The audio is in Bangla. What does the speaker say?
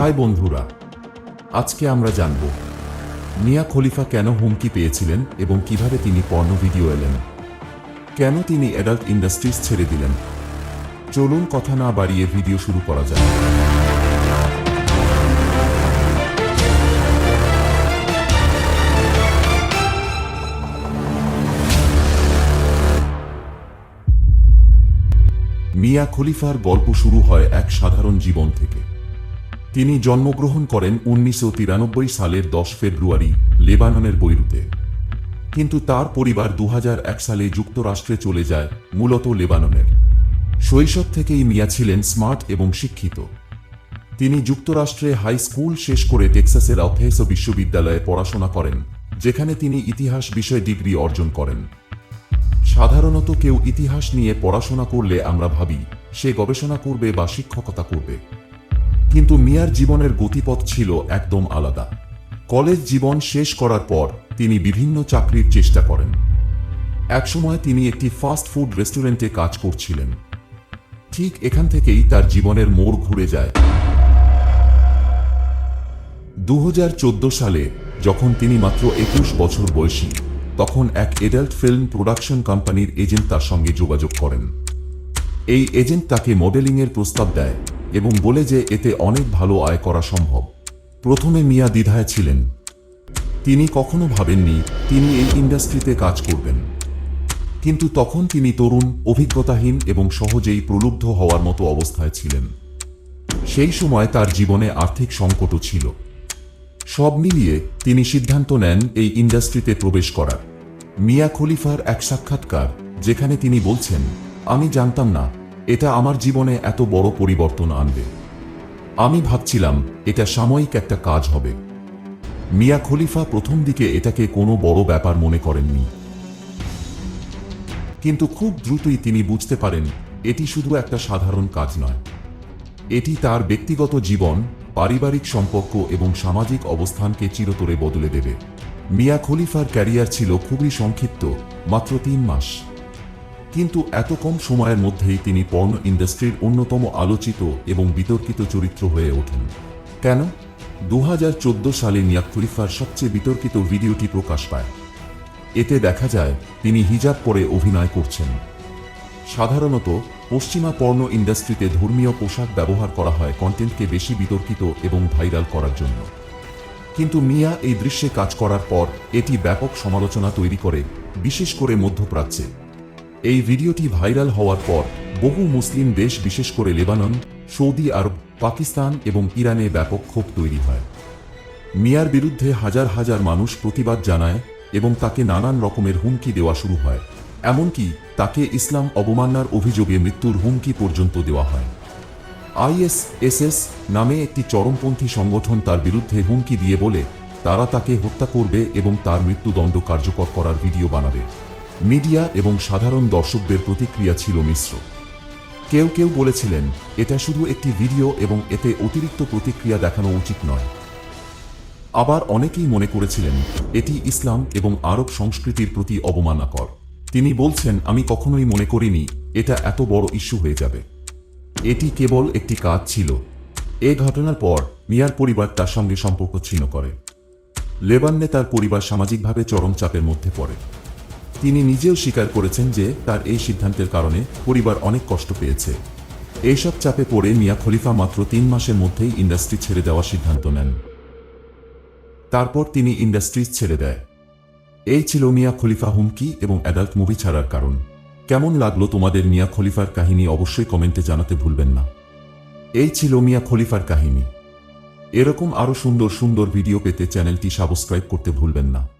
হাই বন্ধুরা, আজকে আমরা জানব, মিয়া খলিফা কেন হুমকি পেয়েছিলেন এবং কীভাবে তিনি পর্ণ ভিডিও এলেন? কেন তিনি অ্যাডাল্ট ইন্ডাস্ট্রিজ ছেড়ে দিলেন? চলুন কথা না বাড়িয়ে ভিডিও শুরু করা যায় মিয়া খলিফার গল্প শুরু হয় এক সাধারণ জীবন থেকে। তিনি জন্মগ্রহণ করেন উনিশশো তিরানব্বই সালের দশ ফেব্রুয়ারি, লেবাননের বৈরুতে। কিন্তু তার পরিবার দু হাজার এক সালে যুক্তরাষ্ট্রে চলে যায়, মূলত লেবাননের। শৈশব থেকেই মিয়া ছিলেন স্মার্ট এবং শিক্ষিত। তিনি যুক্তরাষ্ট্রে হাই স্কুল শেষ করে টেক্সাসের অথেস বিশ্ববিদ্যালয়ে পড়াশোনা করেন, যেখানে তিনি ইতিহাস বিষয়ে ডিগ্রি অর্জন করেন। সাধারণত কেউ ইতিহাস নিয়ে পড়াশোনা করলে আমরা ভাবি, সে গবেষণা করবে বা শিক্ষকতা করবে। কিন্তু মিয়ার জীবনের গতিপথ ছিল একদম আলাদা। কলেজ জীবন শেষ করার পর তিনি বিভিন্ন চাকরির চেষ্টা করেন। একসময় তিনি একটি ফাস্ট ফুড রেস্টুরেন্টে কাজ করছিলেন। ঠিক এখান থেকেই তার জীবনের মোড় ঘুরে যায়। দুহাজার চোদ্দ সালে যখন তিনি মাত্র একুশ বছর বয়সী, তখন এক এডাল্ট ফিল্ম প্রোডাকশন কোম্পানির এজেন্ট তার সঙ্গে যোগাযোগ করেন। এই এজেন্ট তাকে মডেলিংয়ের প্রস্তাব দেয় এবং বলে যে এতে অনেক ভালো আয় করা সম্ভব। প্রথমে মিয়া দ্বিধায় ছিলেন। তিনি কখনো ভাবেননি তিনি এই ইন্ডাস্ট্রিতে কাজ করবেন। কিন্তু তখন তিনি তরুণ, অভিজ্ঞতাহীন এবং সহজেই প্রলুব্ধ হওয়ার মতো অবস্থায় ছিলেন। সেই সময় তার জীবনে আর্থিক সংকটও ছিল। সব মিলিয়ে তিনি সিদ্ধান্ত নেন এই ইন্ডাস্ট্রিতে প্রবেশ করার। মিয়া খলিফার এক সাক্ষাৎকার, যেখানে তিনি বলছেন, আমি জানতাম না এটা আমার জীবনে এত বড় পরিবর্তন আনবে। আমি ভাবছিলাম, এটা সাময়িক একটা কাজ হবে। মিয়া খলিফা প্রথম দিকে এটাকে কোনো বড় ব্যাপার মনে করেননি। কিন্তু খুব দ্রুতই তিনি বুঝতে পারেন, এটি শুধু একটা সাধারণ কাজ নয়। এটি তার ব্যক্তিগত জীবন, পারিবারিক সম্পর্ক এবং সামাজিক অবস্থানকে চিরতরে বদলে দেবে। মিয়া খলিফার ক্যারিয়ার ছিল খুবই সংক্ষিপ্ত, মাত্র তিন মাস। কিন্তু এত কম সময়ের মধ্যেই তিনি পর্ন ইন্ডাস্ট্রির অন্যতম আলোচিত এবং বিতর্কিত চরিত্র হয়ে ওঠেন। কেন? দু হাজার চোদ্দ সালে মিয়া খলিফার সবচেয়ে বিতর্কিত ভিডিওটি প্রকাশ পায়। এতে দেখা যায়, তিনি হিজাব পরে অভিনয় করছেন। সাধারণত, পশ্চিমা পর্ণ ইন্ডাস্ট্রিতে ধর্মীয় পোশাক ব্যবহার করা হয় কন্টেন্টকে বেশি বিতর্কিত এবং ভাইরাল করার জন্য। কিন্তু মিয়া এই দৃশ্যে কাজ করার পর এটি ব্যাপক সমালোচনা তৈরি করে, বিশেষ করে মধ্যপ্রাচ্যে। এই ভিডিওটি ভাইরাল হওয়ার পর বহু মুসলিম দেশ, বিশেষ করে লেবানন, সৌদি আরব, পাকিস্তান এবং ইরানে ব্যাপক ক্ষোভ তৈরি হয়। মিয়ার বিরুদ্ধে হাজার হাজার মানুষ প্রতিবাদ জানায় এবং তাকে নানান রকমের হুমকি দেওয়া শুরু হয়। এমনকি তাকে ইসলাম অবমাননার অভিযোগে মৃত্যুর হুমকি পর্যন্ত দেওয়া হয়। আইএসএসএস নামে একটি চরমপন্থী সংগঠন তার বিরুদ্ধে হুমকি দিয়ে বলে, তারা তাকে হত্যা করবে এবং তার মৃত্যুদণ্ড কার্যকর করার ভিডিও বানাবে। মিডিয়া এবং সাধারণ দর্শকদের প্রতিক্রিয়া ছিল মিশ্র। কেউ কেউ বলেছিলেন, এটা শুধু একটি ভিডিও এবং এতে অতিরিক্ত প্রতিক্রিয়া দেখানো উচিত নয়। আবার অনেকেই মনে করেছিলেন, এটি ইসলাম এবং আরব সংস্কৃতির প্রতি অবমাননাকর। তিনি বলছেন, আমি কখনোই মনে করিনি, এটা এত বড় ইস্যু হয়ে যাবে। এটি কেবল একটি কাজ ছিল। এ ঘটনার পর মিয়ার পরিবার তার সঙ্গে সম্পর্ক ছিন্ন করে। লেবাননে তার পরিবার সামাজিকভাবে চরম চাপের মধ্যে পড়ে। তিনি নিজেও স্বীকার করেছেন যে তার এই সিদ্ধান্তের কারণে পরিবার অনেক কষ্ট পেয়েছে। এইসব চাপে পড়ে মিয়া খলিফা মাত্র তিন মাসের মধ্যেই ইন্ডাস্ট্রি ছেড়ে দেওয়ার সিদ্ধান্ত নেন। তারপর তিনি ইন্ডাস্ট্রিজ ছেড়ে দেয়। এই ছিল মিয়া খলিফা হুমকি এবং অ্যাডাল্ট মুভি ছাড়ার কারণ। কেমন লাগল তোমাদের মিয়া খলিফার কাহিনী অবশ্যই কমেন্টে জানাতে ভুলবেন না। এই ছিল মিয়া খলিফার কাহিনী। এরকম আরও সুন্দর সুন্দর ভিডিও পেতে চ্যানেলটি সাবস্ক্রাইব করতে ভুলবেন না।